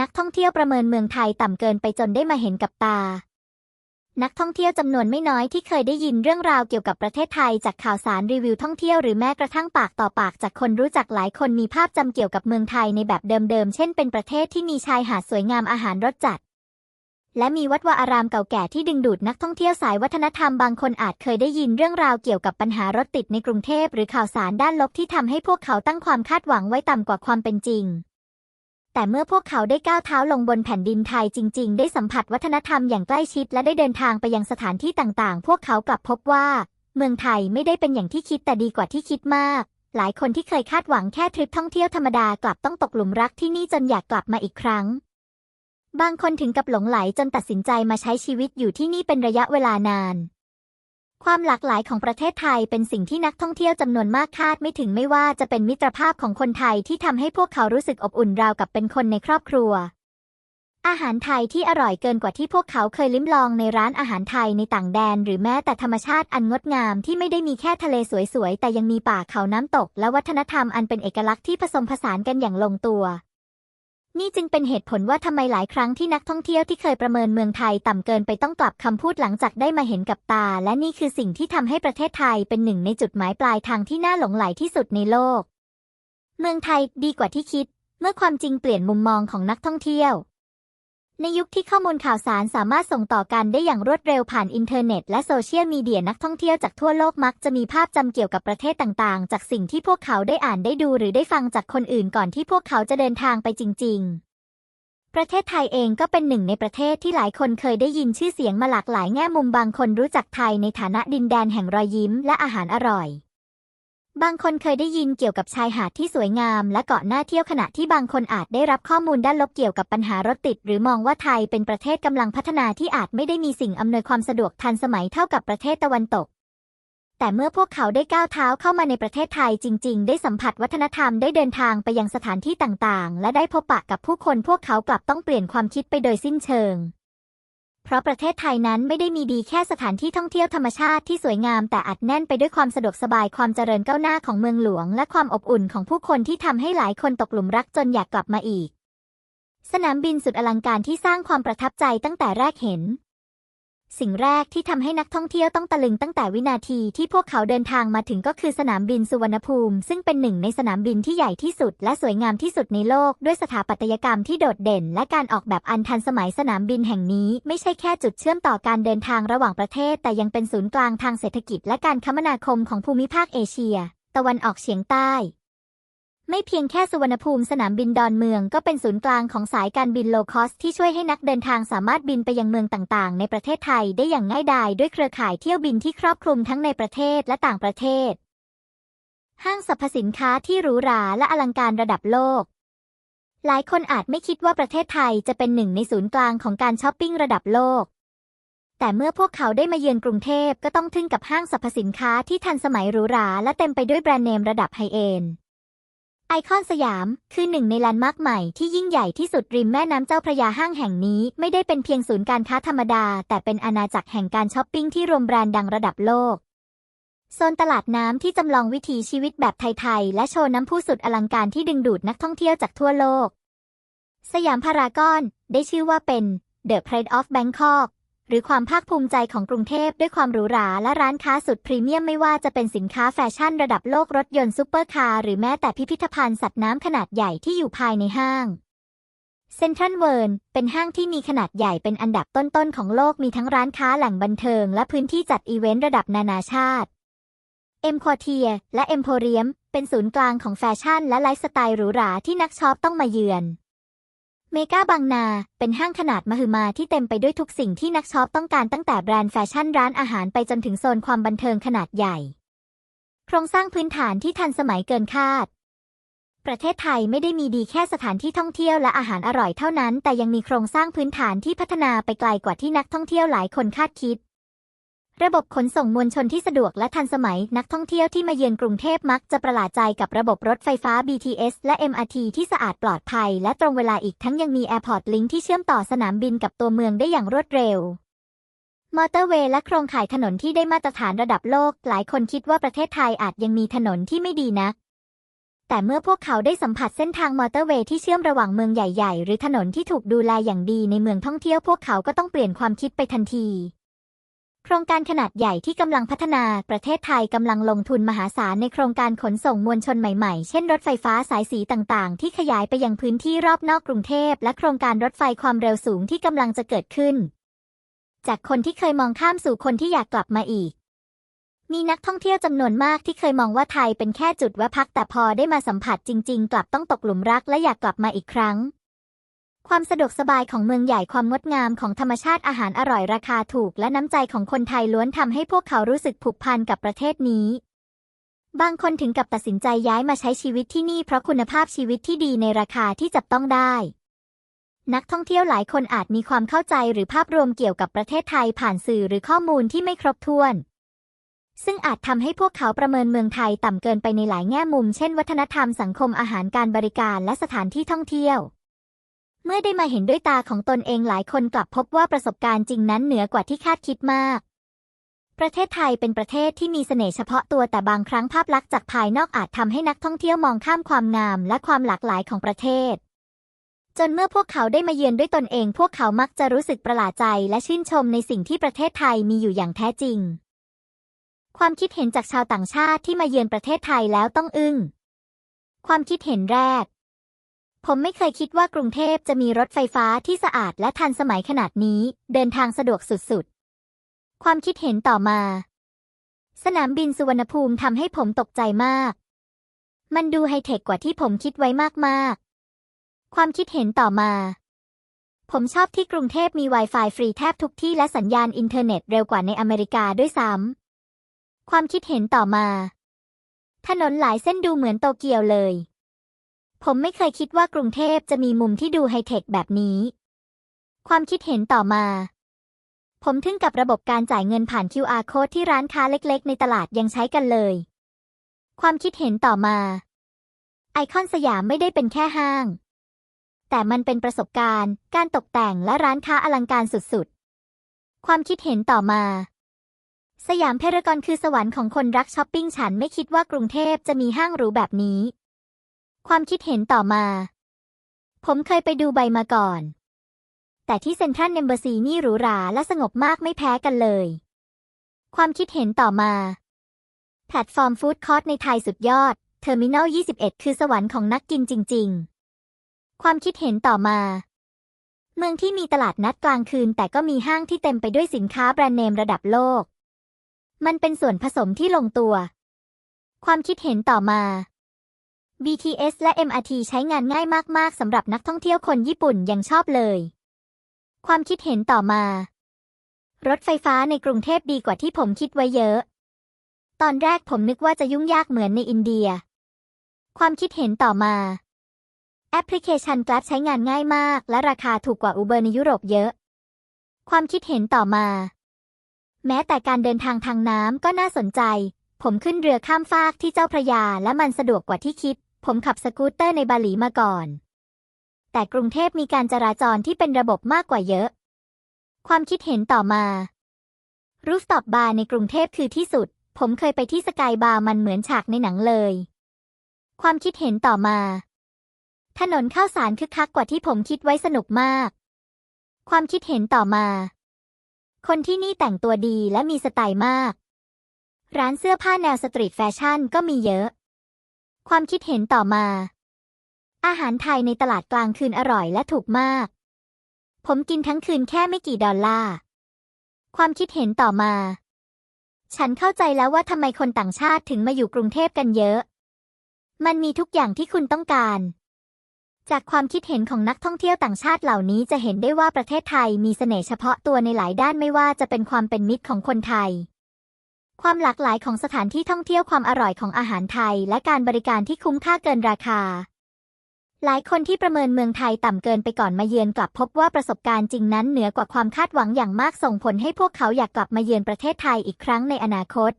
นักท่องเที่ยวประเมินเมืองไทยต่ำเกินไปจนได้มาเห็นกับตา นักท่องเที่ยวจำนวนไม่น้อยที่เคยได้ยินเรื่องราวเกี่ยวกับประเทศไทยจากข่าวสารรีวิวท่องเที่ยวหรือแม้กระทั่งปากต่อปากจากคนรู้จักหลายคนมีภาพจำเกี่ยวกับเมืองไทยในแบบเดิมๆ เช่นเป็นประเทศที่มีชายหาดสวยงามอาหารรสจัด และมีวัดวาอารามเก่าแก่ที่ดึงดูดนักท่องเที่ยวสายวัฒนธรรมบางคนอาจเคยได้ยินเรื่องราวเกี่ยวกับปัญหารถติดในกรุงเทพหรือข่าวสารด้านลบที่ทำให้พวกเขาตั้งความคาดหวังไว้ต่ำกว่าความเป็นจริง แต่เมื่อพวกเขาได้ก้าวเท้าลงบนแผ่นดินไทยจริง ๆ ได้สัมผัสวัฒนธรรมอย่างใกล้ชิด และได้เดินทางไปยังสถานที่ต่างๆ พวกเขากลับพบว่า เมืองไทยไม่ได้เป็นอย่างที่คิดแต่ดีกว่าที่คิดมาก หลายคนที่เคยคาดหวังแค่ทริปท่องเที่ยวธรรมดากลับต้องตกหลุมรักที่นี่จนอยากกลับมาอีกครั้ง บางคนถึงกับหลงไหลจนตัดสินใจมาใช้ชีวิตอยู่ที่นี่เป็นระยะเวลานาน ความหลากหลายของประเทศไทยเป็นสิ่งที่นักท่องเที่ยวจำนวนมากคาดไม่ถึงไม่ว่าจะเป็นมิตรภาพของคนไทยที่ทำให้พวกเขารู้สึกอบอุ่นราวกับเป็นคนในครอบครัว อาหารไทยที่อร่อยเกินกว่าที่พวกเขาเคยลิ้มลองในร้านอาหารไทยในต่างแดน หรือแม้แต่ธรรมชาติอันงดงามที่ไม่ได้มีแค่ทะเลสวยๆ แต่ยังมีป่าเขาน้ำตก และวัฒนธรรมอันเป็นเอกลักษณ์ที่ผสมผสานกันอย่างลงตัว นี่จึงเป็นเหตุผลว่าทำไมหลายครั้งที่นักท่องเที่ยวที่เคยประเมินเมืองไทยต่ำเกินไปต้องกลับคำพูดหลังจากได้มาเห็นกับตา และนี่คือสิ่งที่ทำให้ประเทศไทยเป็นหนึ่งในจุดหมายปลายทางที่น่าหลงไหลที่สุดในโลก เมืองไทยดีกว่าที่คิด เมื่อความจริงเปลี่ยนมุมมองของนักท่องเที่ยว ในยุคที่ข้อมูลข่าวสารสามารถส่งต่อกันได้อย่างรวดเร็วผ่านอินเทอร์เน็ตและโซเชียลมีเดียนักท่องเที่ยวจากทั่วโลกมักจะมีภาพจำเกี่ยวกับประเทศต่างๆ จากสิ่งที่พวกเขาได้อ่านได้ดูหรือได้ฟังจากคนอื่นก่อนที่พวกเขาจะเดินทางไปจริง ๆประเทศไทยเองก็เป็นหนึ่งในประเทศที่หลายคนเคยได้ยินชื่อเสียงมาหลากหลายแง่มุมบางคนรู้จักไทยในฐานะดินแดนแห่งรอยยิ้มและอาหารอร่อย บางคนเคยได้ยินเกี่ยวกับชายหาดที่สวยงาม และเกาะน้าเที่ยวขณะที่บางคนอาจได้รับข้อมูลด้านลบเกี่ยวกับปัญหารถติด หรือมองว่าไทยเป็นประเทศกำลังพัฒนาที่อาจไม่ได้มีสิ่งอำนวยความสะดวกทันสมัยเท่ากับประเทศตะวันตก แต่เมื่อพวกเขาได้ก้าวเท้าเข้ามาในประเทศไทยจริง ๆ ได้สัมผัสวัฒนธรรมได้เดินทางไปยังสถานที่ต่างๆ และได้พบปะกับผู้คนพวกเขากลับต้องเปลี่ยนความคิดไปโดยสิ้นเชิง เพราะประเทศไทยนั้นไม่ได้มีดีแค่สถานที่ท่องเที่ยวธรรมชาติที่สวยงามแต่อัดแน่นไปด้วยความสะดวกสบายความเจริญก้าวหน้าของเมืองหลวง และความอบอุ่นของผู้คนที่ทำให้หลายคนตกหลุมรักจนอยากกลับมาอีก สนามบินสุดอลังการที่สร้างความประทับใจตั้งแต่แรกเห็น สิ่งแรกที่ทำให้นักท่องเที่ยวต้องตะลึงตั้งแต่วินาทีที่พวกเขาเดินทางมาถึงก็คือสนามบินสุวรรณภูมิ ซึ่งเป็นหนึ่งในสนามบินที่ใหญ่ที่สุด และสวยงามที่สุดในโลก ด้วยสถาปัตยกรรมที่โดดเด่น และการออกแบบอันทันสมัยสนามบินแห่งนี้ ไม่ใช่แค่จุดเชื่อมต่อการเดินทางระหว่างประเทศ แต่ยังเป็นศูนย์กลางทางเศรษฐกิจ และการคมนาคมของภูมิภาคเอเชีย ตะวันออกเฉียงใต้ ไม่เพียงแค่สุวรรณภูมิสนามบินดอนเมืองก็เป็นศูนย์กลางของสายการบินโลคอสที่ช่วยให้นักเดินทางสามารถบินไปยังเมืองต่างๆ ในประเทศไทยได้อย่างง่ายดายด้วยเครือข่ายเที่ยวบินที่ครอบคลุมทั้งในประเทศและต่างประเทศ ห้างสรรพสินค้าที่หรูหราและอลังการระดับโลก หลายคนอาจไม่คิดว่าประเทศไทยจะเป็นหนึ่งในศูนย์กลางของการช้อปปิ้งระดับโลก แต่เมื่อพวกเขาได้มาเยือนกรุงเทพก็ต้องทึ่งกับห้างสรรพสินค้าที่ทันสมัยหรูหราและเต็มไปด้วยแบรนด์เนมระดับไฮเอ็นด์ ไอคอนสยามคือหนึ่งในแลนด์มาร์คใหม่ที่ยิ่งใหญ่ที่สุดริมแม่น้ำเจ้าพระยาห้างแห่งนี้ไม่ได้เป็นเพียงศูนย์การค้าธรรมดา แต่เป็นอาณาจักรแห่งการช้อปปิ้งที่รวมแบรนด์ดังระดับโลก โซนตลาดน้ำที่จำลองวิถีชีวิตแบบไทยๆ และโชว์น้ำพุสุดอลังการที่ดึงดูดนักท่องเที่ยวจากทั่วโลก สยามพารากอนได้ชื่อว่าเป็น The Pride of Bangkok หรือความภาคภูมิใจของกรุงเทพด้วยความหรูหราและร้านค้าสุดพรีเมียมไม่ว่าจะเป็นสินค้าแฟชั่นระดับโลกรถยนต์ซุปเปอร์คาร์หรือแม้แต่พิพิธภัณฑ์สัตว์น้ำขนาดใหญ่ที่อยู่ภายในห้างเซ็นทรัลเวิร์นเป็นห้างที่มีขนาดใหญ่เป็นอันดับต้นๆของโลกมีทั้งร้านค้าแหล่งบันเทิง และพื้นที่จัดอีเวนต์ระดับนานาชาติเอ็มควอเทียและเอ็มโพเรียมเป็นศูนย์กลางของแฟชั่นและไลฟ์สไตล์หรูหราที่นักช็อปต้องมาเยือน เมกาบางนา เป็นห้างขนาดมหึมาที่เต็มไปด้วยทุกสิ่งที่นักช็อปต้องการตั้งแต่แบรนด์แฟชั่นร้านอาหารไปจนถึงโซนความบันเทิงขนาดใหญ่ โครงสร้างพื้นฐานที่ทันสมัยเกินคาด ประเทศไทยไม่ได้มีดีแค่สถานที่ท่องเที่ยวและอาหารอร่อยเท่านั้น แต่ยังมีโครงสร้างพื้นฐานที่พัฒนาไปไกลกว่าที่นักท่องเที่ยวหลายคนคาดคิด ระบบขนส่งมวลชนที่สะดวกและทันสมัย นักท่องเที่ยวที่มาเยือนกรุงเทพมักจะประหลาดใจกับระบบรถไฟฟ้า BTS และ MRT ที่สะอาดปลอดภัย และตรงเวลาอีกทั้งยังมี Airport Link ที่เชื่อมต่อสนามบินกับตัวเมืองได้อย่างรวดเร็ว มอเตอร์เวย์และโครงข่ายถนนที่ได้มาตรฐานระดับโลก หลายคนคิดว่าประเทศไทยอาจยังมีถนนที่ไม่ดีนัก แต่เมื่อพวกเขาได้สัมผัสเส้นทางมอเตอร์เวย์ที่เชื่อมระหว่างเมืองใหญ่ ๆ หรือถนนที่ถูกดูแลอย่างดีในเมืองท่องเที่ยวพวกเขาก็ต้องเปลี่ยนความคิดไปทันที โครงการขนาดใหญ่ที่กำลังพัฒนาประเทศไทยกำลังลงทุนมหาศาลในโครงการขนส่งมวลชนใหม่ๆ เช่นรถไฟฟ้าสายสีต่างๆ ที่ขยายไปยังพื้นที่รอบนอกกรุงเทพ และโครงการรถไฟความเร็วสูงที่กำลังจะเกิดขึ้น จากคนที่เคยมองข้ามสู่คนที่อยากกลับมาอีก มีนักท่องเที่ยวจำนวนมากที่เคยมองว่าไทยเป็นแค่จุดแวะพักแต่พอได้มาสัมผัสจริง ๆ กลับต้องตกหลุมรักและอยากกลับมาอีกครั้ง ความสะดวกสบายของเมืองใหญ่ความงดงามของธรรมชาติอาหารอร่อยราคาถูกและน้ำใจของคนไทยล้วนทำให้พวกเขารู้สึกผูกพันกับประเทศนี้ บางคนถึงกับตัดสินใจย้ายมาใช้ชีวิตที่นี่เพราะคุณภาพชีวิตที่ดีในราคาที่จับต้องได้ นักท่องเที่ยวหลายคนอาจมีความเข้าใจหรือภาพรวมเกี่ยวกับประเทศไทยผ่านสื่อหรือข้อมูลที่ไม่ครบถ้วน ซึ่งอาจทำให้พวกเขาประเมินเมืองไทยต่ำเกินไปในหลายแง่มุม เช่น วัฒนธรรมสังคมอาหารการบริการและสถานที่ท่องเที่ยว เมื่อได้มาเห็นด้วยตาของตนเองหลายคนกลับพบว่าประสบการณ์จริงนั้นเหนือกว่าที่คาดคิดมาก ประเทศไทยเป็นประเทศที่มีเสน่ห์เฉพาะตัวแต่บางครั้งภาพลักษณ์จากภายนอกอาจทำให้นักท่องเที่ยวมองข้ามความงามและความหลากหลายของประเทศ จนเมื่อพวกเขาได้มาเยือนด้วยตนเอง พวกเขามักจะรู้สึกประหลาดใจและชื่นชมในสิ่งที่ประเทศไทยมีอยู่อย่างแท้จริง ความคิดเห็นจากชาวต่างชาติที่มาเยือนประเทศไทยแล้วต้องอึ้งความคิดเห็นแรก ผมไม่เคยคิดว่ากรุงเทพจะมีรถไฟฟ้าที่สะอาดและทันสมัยขนาดนี้ เดินทางสะดวกสุดๆ ความคิดเห็นต่อมา สนามบินสุวรรณภูมิทำให้ผมตกใจมาก มันดูไฮเทคกว่าที่ผมคิดไว้มากๆ ความคิดเห็นต่อมา ผมชอบที่กรุงเทพมี Wi-Fi ฟรีแทบทุกที่และสัญญาณอินเทอร์เน็ตเร็วกว่าในอเมริกาด้วยซ้ำความคิดเห็นต่อมา ถนนหลายเส้นดูเหมือนโตเกียวเลย ผมไม่เคยคิดว่ากรุงเทพจะมีมุมที่ดูไฮเทคแบบนี้ ความคิดเห็นต่อมา ผมทึ่งกับระบบการจ่ายเงินผ่าน QR code ที่ร้านค้าเล็กๆ ในตลาดยังใช้กันเลย ความคิดเห็นต่อมา ไอคอนสยามไม่ได้เป็นแค่ห้าง แต่มันเป็นประสบการณ์ การตกแต่งและร้านค้าอลังการสุดๆ ความคิดเห็นต่อมาสยามเพารากอนคือสวรรค์ของคนรักช้อปปิ้งฉันไม่คิดว่ากรุงเทพจะมีห้างหรูแบบนี้ ความคิดเห็นต่อมา ผมเคยไปดูใบมาก่อน แต่ที่เซ็นทรัลเอมเบอร์ซีนี่หรูหราและสงบมากไม่แพ้กันเลย ความคิดเห็นต่อมา แพลตฟอร์มฟู้ดคอร์ทในไทยสุดยอด เทอร์มินอล 21 คือสวรรค์ของนักกินจริง ๆ ความคิดเห็นต่อมา เมืองที่มีตลาดนัดกลางคืน แต่ก็มีห้างที่เต็มไปด้วยสินค้าแบรนด์เนมระดับโลก มันเป็นส่วนผสมที่ลงตัว ความคิดเห็นต่อมา BTS และ MRT ใช้งานง่ายมาก ๆ สำหรับนักท่องเที่ยวคนญี่ปุ่นยังชอบเลย ความคิดเห็นต่อมา รถไฟฟ้าในกรุงเทพดีกว่าที่ผมคิดไว้เยอะ ตอนแรกผมนึกว่าจะยุ่งยากเหมือนในอินเดีย ความคิดเห็นต่อมา แอปพลิเคชัน Grab ใช้งานง่ายมาก และราคาถูกกว่า Uber ในยุโรปเยอะ ความคิดเห็นต่อมา แม้แต่การเดินทางทางน้ำก็น่าสนใจ ผมขึ้นเรือข้ามฟากที่เจ้าพระยาและมันสะดวกกว่าที่คิด ผมขับสกูตเตอร์ในบาหลีมาก่อน แต่กรุงเทพมีการจราจรที่เป็นระบบมากกว่าเยอะ ความคิดเห็นต่อมา รูฟท็อปบาร์ในกรุงเทพคือที่สุด ผมเคยไปที่สกายบาร์มันเหมือนฉากในหนังเลย ความคิดเห็นต่อมา ถนนข้าวสารคึกคักกว่าที่ผมคิดไว้สนุกมาก ความคิดเห็นต่อมา คนที่นี่แต่งตัวดีและมีสไตล์มาก ร้านเสื้อผ้าแนวสตรีทแฟชั่นก็มีเยอะ ความคิดเห็นต่อมา อาหารไทยในตลาดกลางคืนอร่อยและถูกมาก ผมกินทั้งคืนแค่ไม่กี่ดอลลาร์ ความคิดเห็นต่อมา ฉันเข้าใจแล้วว่าทำไมคนต่างชาติถึงมาอยู่กรุงเทพกันเยอะ มันมีทุกอย่างที่คุณต้องการ จากความคิดเห็นของนักท่องเที่ยวต่างชาติเหล่านี้จะเห็นได้ว่าประเทศไทยมีเสน่ห์เฉพาะตัวในหลายด้านไม่ว่าจะเป็นความเป็นมิตรของคนไทย ความหลากหลายของสถานที่ท่องเที่ยวความอร่อยของอาหารไทย และการบริการที่คุ้มค่าเกินราคา หลายคนที่ประเมินเมืองไทยต่ำเกินไปก่อนมาเยือนกลับพบว่าประสบการณ์จริงนั้นเหนือกว่าความคาดหวังอย่างมากส่งผลให้พวกเขาอยากกลับมาเยือนประเทศไทยอีกครั้งในอนาคต